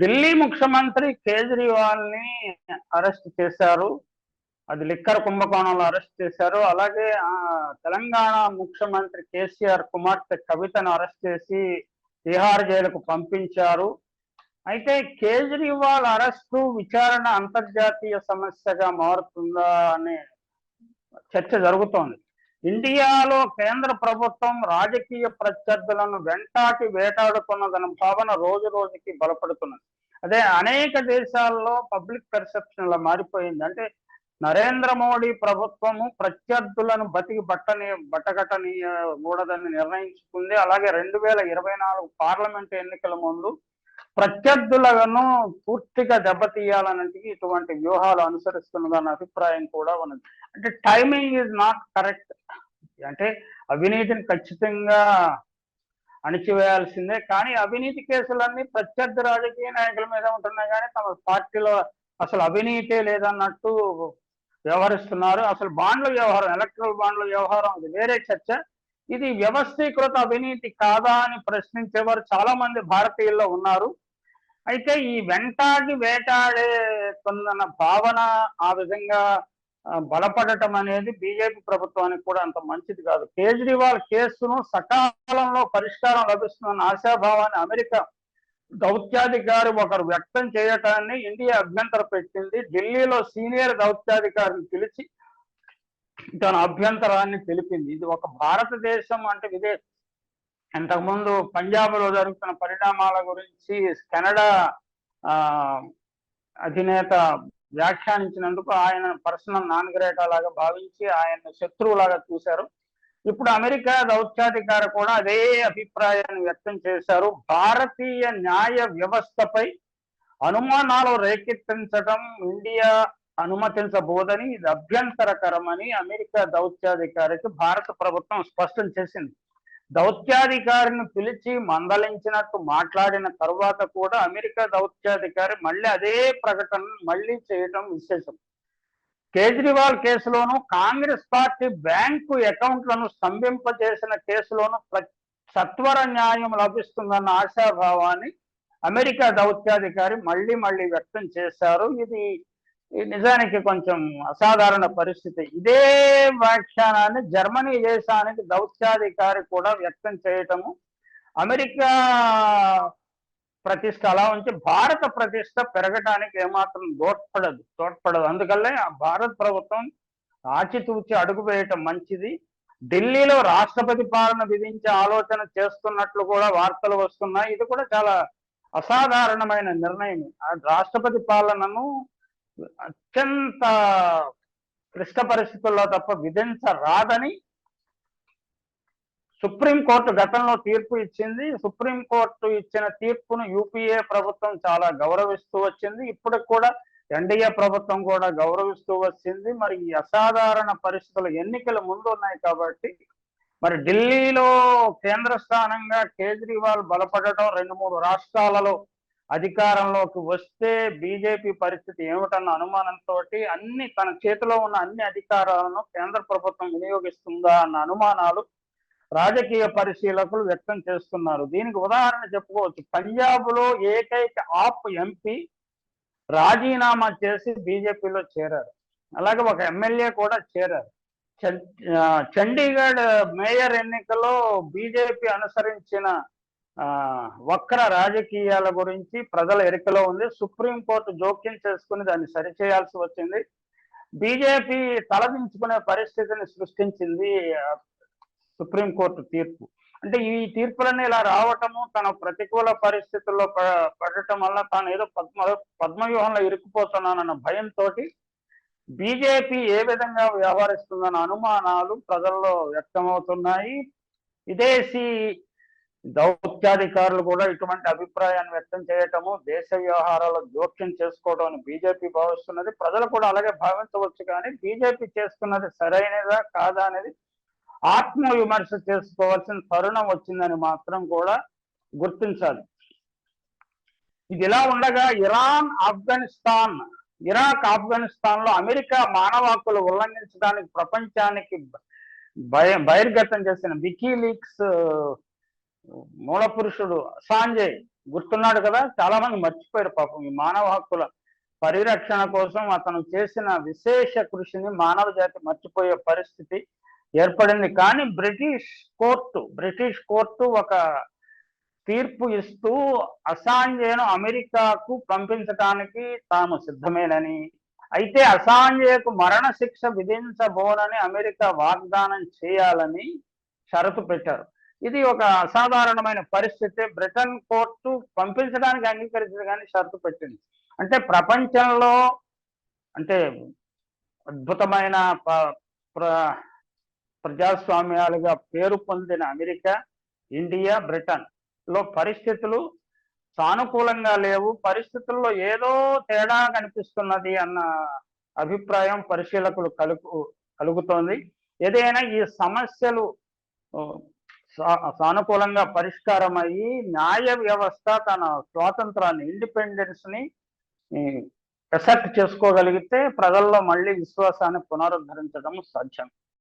ఢిల్లీ ముఖ్యమంత్రి కేజ్రీవాల్ని అరెస్ట్ చేశారు. అది లిక్కర్ కుంభకోణంలో అరెస్ట్ చేశారు. అలాగే ఆ, తెలంగాణ ముఖ్యమంత్రి కేసీఆర్ కుమార్తె కవితను అరెస్ట్ చేసి తిహార్ జైలుకు పంపించారు. అయితే కేజ్రీవాల్ అరెస్టు విచారణ అంతర్జాతీయ సమస్యగా మారుతుందా అనే చర్చ జరుగుతోంది. ఇండియాలో కేంద్ర ప్రభుత్వం రాజకీయ ప్రత్యర్థులను వెంటాటి వేటాడుతున్నదన్న భావన రోజు రోజుకి బలపడుతున్నది. అదే అనేక దేశాల్లో పబ్లిక్ పెర్సెప్షన్ లా మారిపోయింది. అంటే నరేంద్ర మోడీ ప్రభుత్వము ప్రత్యర్థులను బతికి బట్టని బట్టగట్టని కూడదని నిర్ణయించుకుంది. అలాగే రెండు వేల ఇరవై నాలుగు పార్లమెంట్ ఎన్నికల ముందు ప్రత్యర్థులను పూర్తిగా దెబ్బతీయాలన్నది ఇటువంటి వ్యూహాలు అనుసరిస్తున్నదన్న అభిప్రాయం కూడా ఉన్నది. అంటే టైమింగ్ ఈజ్ నాట్ కరెక్ట్. అంటే అవినీతిని ఖచ్చితంగా అణిచివేయాల్సిందే. కానీ అవినీతి కేసులన్నీ ప్రత్యర్థి రాజకీయ నాయకుల మీద ఉంటున్నాయి కానీ తమ పార్టీలో అసలు అవినీతే లేదన్నట్టు వ్యవహరిస్తున్నారు. అసలు బాండ్ల వ్యవహారం ఎలక్ట్రల్ బాండ్ల వ్యవహారం అది వేరే చర్చ. ఇది వ్యవస్థీకృత అవినీతి కాదా అని ప్రశ్నించేవారు చాలా మంది భారతీయుల్లో ఉన్నారు. అయితే ఈ వెంటాడి వేటాడే కొందన్న భావన ఆ విధంగా బలపడటం అనేది బీజేపీ ప్రభుత్వానికి కూడా అంత మంచిది కాదు. కేజ్రీవాల్ కేసును సకాలంలో పరిష్కారం లభిస్తుందన్న ఆశాభావాన్ని అమెరికా దౌత్యాధికారి ఒకరు వ్యక్తం చేయటాన్ని ఇండియా అభ్యంతర పెట్టింది. ఢిల్లీలో సీనియర్ దౌత్యాధికారిని పిలిచి తన అభ్యంతరాన్ని తెలిపింది. ఇది ఒక భారతదేశం అంటే విదేశ ఇంతకుముందు పంజాబ్లో జరుగుతున్న పరిణామాల గురించి కెనడా ఆ అధినేత వ్యాఖ్యానించినందుకు ఆయన పర్సనల్ నాన్ గ్రేటా లాగా భావించి ఆయన శత్రువులాగా చూశారు. ఇప్పుడు అమెరికా దౌత్యాధికారి కూడా అదే అభిప్రాయాన్ని వ్యక్తం చేశారు. భారతీయ న్యాయ వ్యవస్థపై అనుమానాలు రేకెత్తించడం ఇండియా అనుమతించబోదని ఇది అభ్యంతరకరమని అమెరికా దౌత్యాధికారికి భారత ప్రభుత్వం స్పష్టం చేసింది. దౌత్యాధికారిని పిలిచి మందలించినట్టు మాట్లాడిన తర్వాత కూడా అమెరికా దౌత్యాధికారి మళ్ళీ అదే ప్రకటన మళ్ళీ చేయటం విశేషం. కేజ్రీవాల్ కేసులోను కాంగ్రెస్ పార్టీ బ్యాంకు అకౌంట్లను స్తంభింపజేసిన కేసులోను సత్వర న్యాయం లభిస్తుందన్న ఆశాభావాన్ని అమెరికా దౌత్యాధికారి మళ్ళీ మళ్ళీ వ్యక్తం చేశారు. ఇది నిజానికి కొంచెం అసాధారణ పరిస్థితి. ఇదే వ్యాఖ్యానాన్ని జర్మనీ దేశానికి దౌత్యాధికారి కూడా వ్యక్తం చేయటము అమెరికా ప్రతిష్ట అలా ఉంచి భారత ప్రతిష్ట పెరగటానికి ఏమాత్రం తోడ్పడదు తోడ్పడదు. అందుకల్లే ఆ భారత ప్రభుత్వం ఆచితూచి అడుగు వేయటం మంచిది. ఢిల్లీలో రాష్ట్రపతి పాలన విధించే ఆలోచన చేస్తున్నట్లు కూడా వార్తలు వస్తున్నాయి. ఇది కూడా చాలా అసాధారణమైన నిర్ణయం. ఆ రాష్ట్రపతి పాలనను అత్యంత క్లిష్ట పరిస్థితుల్లో తప్ప విధించరాదని సుప్రీంకోర్టు గతంలో తీర్పు ఇచ్చింది. సుప్రీంకోర్టు ఇచ్చిన తీర్పును యూపీఏ ప్రభుత్వం చాలా గౌరవిస్తూ వచ్చింది. ఇప్పటికి కూడా ఎన్డీఏ ప్రభుత్వం కూడా గౌరవిస్తూ వచ్చింది. మరి ఈ అసాధారణ పరిస్థితులు ఎన్నికల ముందు ఉన్నాయి కాబట్టి మరి ఢిల్లీలో కేంద్ర స్థానంగా కేజ్రీవాల్ బలపడటం రెండు మూడు రాష్ట్రాలలో అధికారంలోకి వస్తే బీజేపీ పరిస్థితి ఏమిటన్న అనుమానంతో అన్ని తన చేతిలో ఉన్న అన్ని అధికారాలను కేంద్ర ప్రభుత్వం వినియోగిస్తుందా అన్న అనుమానాలు రాజకీయ పరిశీలకులు వ్యక్తం చేస్తున్నారు. దీనికి ఉదాహరణ చెప్పుకోవచ్చు. పంజాబ్లో ఏకైక ఆప్ ఎంపీ రాజీనామా చేసి బీజేపీలో చేరారు. అలాగే ఒక ఎమ్మెల్యే కూడా చేరారు. చండీగఢ్ మేయర్ ఎన్నికలో బీజేపీ అనుసరించిన వక్ర రాజకీయాల గురించి ప్రజల ఎరికలో ఉంది. సుప్రీంకోర్టు జోక్యం చేసుకుని దాన్ని సరిచేయాల్సి వచ్చింది. బీజేపీ తలదించుకునే పరిస్థితిని సృష్టించింది సుప్రీంకోర్టు తీర్పు. అంటే ఈ తీర్పులన్నీ ఇలా రావటము తన ప్రతికూల పరిస్థితుల్లో పడటం వల్ల తాను ఏదో పద్మ పద్మవ్యూహంలో ఇరుక్కుపోతున్నానన్న భయంతో బీజేపీ ఏ విధంగా వ్యవహరిస్తుందన్న అనుమానాలు ప్రజల్లో వ్యక్తమవుతున్నాయి. విదేశీ దౌత్యాధికారులు కూడా ఇటువంటి అభిప్రాయాన్ని వ్యక్తం చేయటము దేశ వ్యవహారాల్లో జోక్యం చేసుకోవడం అని బీజేపీ భావిస్తున్నది. ప్రజలు కూడా అలాగే భావించవచ్చు కానీ బీజేపీ చేస్తున్నది సరైనదా కాదా అనేది ఆత్మ విమర్శ చేసుకోవాల్సిన తరుణం వచ్చిందని మాత్రం కూడా గుర్తించాలి. ఇది ఇలా ఉండగా ఇరాన్ ఆఫ్ఘనిస్తాన్ ఇరాక్ ఆఫ్ఘనిస్తాన్లో అమెరికా మానవ హక్కులు ఉల్లంఘించడానికి ప్రపంచానికి బయ బహిర్గతం చేసిన వికీలీక్స్ మూల పురుషుడు సాంజయ్ గుర్తున్నాడు కదా? చాలా మంది మర్చిపోయారు పాపం. ఈ మానవ హక్కుల పరిరక్షణ కోసం అతను చేసిన విశేష కృషిని మానవ జాతి మర్చిపోయే పరిస్థితి ఏర్పడింది. కానీ బ్రిటిష్ కోర్టు బ్రిటిష్ కోర్టు ఒక తీర్పు ఇస్తూ అసాంజేను అమెరికాకు పంపించటానికి తాము సిద్ధమేనని. అయితే అసాంజేకు మరణ శిక్ష విధించబోనని అమెరికా వాగ్దానం చేయాలని షరతు పెట్టారు. ఇది ఒక అసాధారణమైన పరిస్థితి. బ్రిటన్ కోర్టు పంపించడానికి అంగీకరించదు కానీ షరతు పెట్టింది. అంటే ప్రపంచంలో అంటే అద్భుతమైన ప- ప్ర- ప్రజాస్వామ్యాలుగా పేరు పొందిన అమెరికా ఇండియా బ్రిటన్లో పరిస్థితులు సానుకూలంగా లేవు. పరిస్థితుల్లో ఏదో తేడా కనిపిస్తున్నది అన్న అభిప్రాయం పరిశీలకులు కలుగు కలుగుతోంది. ఏదైనా ఈ సమస్యలు సానుకూలంగా పరిష్కారం అయ్యి న్యాయ వ్యవస్థ తన స్వాతంత్రాన్ని ఇండిపెండెన్స్ని ఎసెప్ట్ చేసుకోగలిగితే ప్రజల్లో మళ్ళీ విశ్వాసాన్ని పునరుద్ధరించడం సాధ్యం.